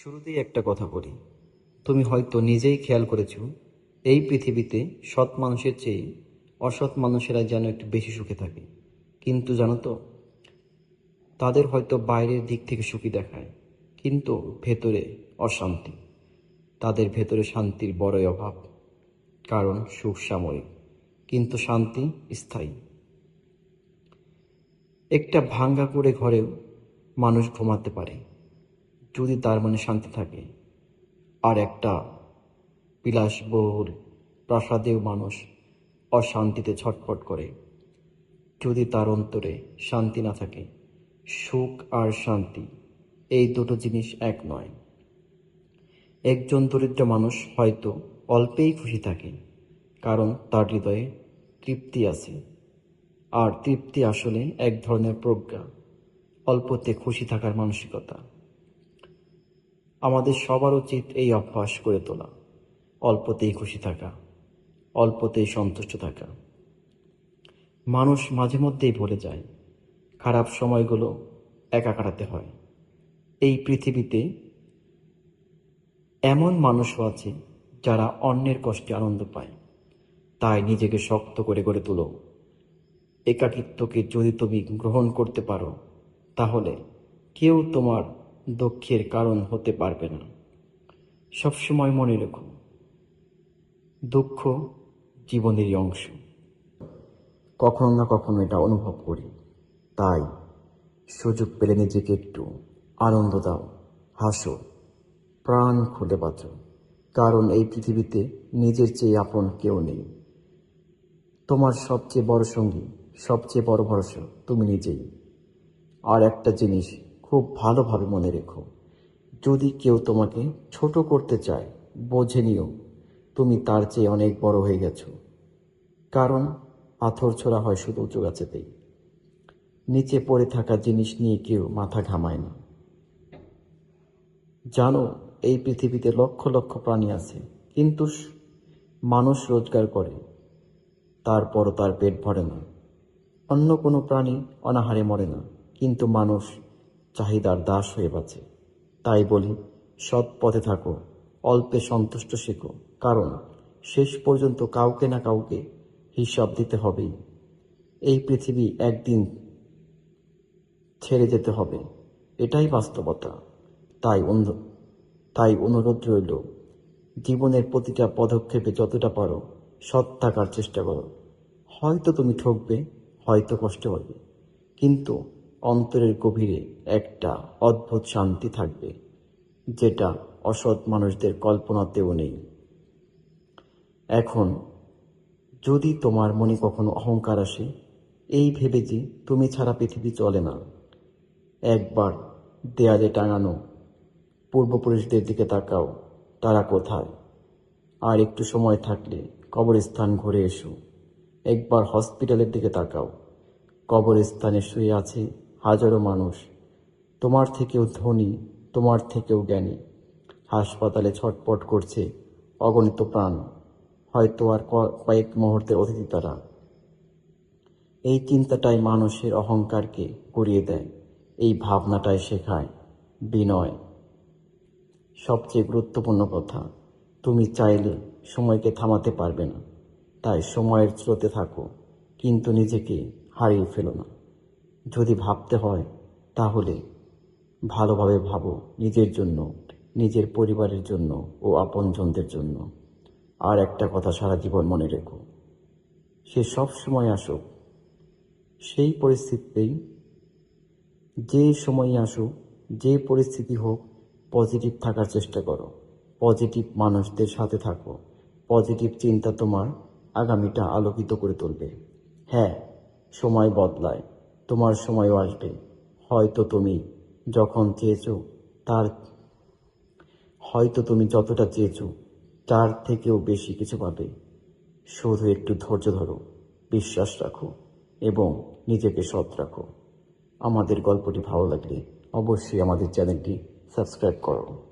শুরুতেই একটা কথা বলি। তুমি হয়তো নিজেই খেয়াল করেছ, এই পৃথিবীতে সৎ মানুষের চেয়ে অসৎ মানুষেরা যেন একটু বেশি সুখে থাকে। কিন্তু জানো তো, তাদের হয়তো বাইরের দিক থেকে সুখী দেখায়, কিন্তু ভেতরে অশান্তি। তাদের ভেতরে শান্তির বড়ই অভাব, কারণ সুখ সাময়িক, কিন্তু শান্তি স্থায়ী। একটা ভাঙ্গা করে ঘরেও মানুষ ঘুমাতে পারে। যদি তার মনে শান্তি থাকে। আর একটা বিলাসবহুল, প্রাসাদেও মানুষ অশান্তিতে ছটফট করে। যদি তার অন্তরে শান্তি না থাকে, সুখ আর শান্তি, এই দুটো জিনিস এক নয়। একজন দরিদ্র মানুষ হয়তো অল্পেই খুশি থাকে, কারণ তার হৃদয়ে তৃপ্তি আছে। আর তৃপ্তি আসলে এক ধরনের প্রজ্ঞা, অল্পতে খুশি থাকার মানসিকতা। আমাদের সবার উচিত এই অভ্যাস করে তোলা। অল্পতেই খুশি থাকা, অল্পতেই সন্তুষ্ট থাকা। মানুষ মাঝে মধ্যেই ভুলে যায়, খারাপ সময়গুলো একা কাটাতে হয়। এই পৃথিবীতে এমন মানুষও আছে যারা অন্যের কষ্টে আনন্দ পায়। তাই নিজেকে শক্ত করে গড়ে তোলো। একাকিত্বকে যদি তুমি গ্রহণ করতে পারো, তাহলে কেউ তোমার দুঃখের কারণ হতে পারবে না। সবসময় মনে রেখো, দুঃখ জীবনেরই অংশ। কখনো না কখনো এটা অনুভব করি। তাই সুযোগ পেলে নিজেকে একটু আনন্দ দাও, হাসো, প্রাণ খুলে বাঁচো। কারণ এই পৃথিবীতে নিজের চেয়ে আপন কেউ নেই। তোমার সবচেয়ে বড় সঙ্গী, সবচেয়ে বড় ভরসা তুমি নিজেই। আর একটা জিনিস খুব ভালোভাবে মনে রেখো। যদি কেউ তোমাকে ছোট করতে চায়, বোঝে নিও, তুমি তার চেয়ে অনেক বড় হয়ে গেছো। কারণ পাথর ছোড়া হয় শুধু উঁচু গাছেতেই। নিচে পড়ে থাকা জিনিস নিয়ে কেউ মাথা ঘামায় না। জানো, এই পৃথিবীতে লক্ষ লক্ষ প্রাণী আছে, কিন্তু মানুষ রোজগার করে, তারপরও তার পেট ভরে না। অন্য কোনো প্রাণী অনাহারে মরে না, কিন্তু মানুষ চাহিদার দাস হয়ে বাঁচে। তাই বলি, সৎ পথে থাকো, অল্পে সন্তুষ্ট শেখো, কারণ শেষ পর্যন্ত কাউকে না কাউকে হিসাব দিতে হবেই। এই পৃথিবী একদিন ছেড়ে যেতে হবে, এটাই বাস্তবতা। তাই তাই অনুরোধ রইল, জীবনের প্রতিটা পদক্ষেপে যতটা পারো সৎ থাকার চেষ্টা করো। হয়তো তুমি ঠকবে, হয়তো কষ্ট হবে কিন্তু অন্তরের গভীরে একটা অদ্ভুত শান্তি থাকবে, যেটা অসৎ মানুষদের কল্পনাতেও নেই। এখন, যদি তোমার মনে কখনো অহংকার আসে, এই ভেবে যে তুমি ছাড়া পৃথিবী চলে না, একবার দেয়ালে টাঙানো পূর্বপুরুষদের দিকে তাকাও, তারা কোথায়? আর একটু সময় থাকলে কবরস্থান ঘুরে এসো। একবার হসপিটালের দিকে তাকাও। কবরস্থানে শুয়ে আছে হাজারো মানুষ। তোমার থেকেও ধনী, তোমার থেকেও জ্ঞানী। হাসপাতালে ছটপট করছে অগণিত প্রাণ। হয়তো আর কয়েক মুহূর্তের অতিথি তারা এই চিন্তাটাই মানুষের অহংকারকে গড়িয়ে দেয়। এই ভাবনাটাই শেখায় বিনয়। সবচেয়ে গুরুত্বপূর্ণ কথা, তুমি চাইলে সময়কে থামাতে পারবে না। তাই সময়ের স্রোতে থাকো, কিন্তু নিজেকে হারিয়ে ফেলো না। যদি ভাবতে হয়, তাহলে ভালোভাবে ভাবো নিজের জন্য, নিজের পরিবারের জন্য ও আপনজনদের জন্য। আর একটা কথা সারা জীবন মনে রেখো, সে সব সময় আসুক, সেই পরিস্থিতিতেই যে সময়ই আসুক, যে পরিস্থিতি হোক পজিটিভ থাকার চেষ্টা করো। পজিটিভ মানুষদের সাথে থাকো পজিটিভ চিন্তা তোমার আগামীটা আলোকিত করে তুলবে। হ্যাঁ সময় বদলায়। তোমার সময়ও আসবে। হয়তো তুমি যখন চেয়েছো, তার হয়তো তুমি যতটা চেয়েছো, তার থেকেও বেশি কিছু পাবে। শুধু একটু ধৈর্য ধরো, বিশ্বাস রাখো এবং নিজেকে সৎ রাখো। আমাদের গল্পটি ভালো লাগলে অবশ্যই আমাদের চ্যানেলটি সাবস্ক্রাইব করো।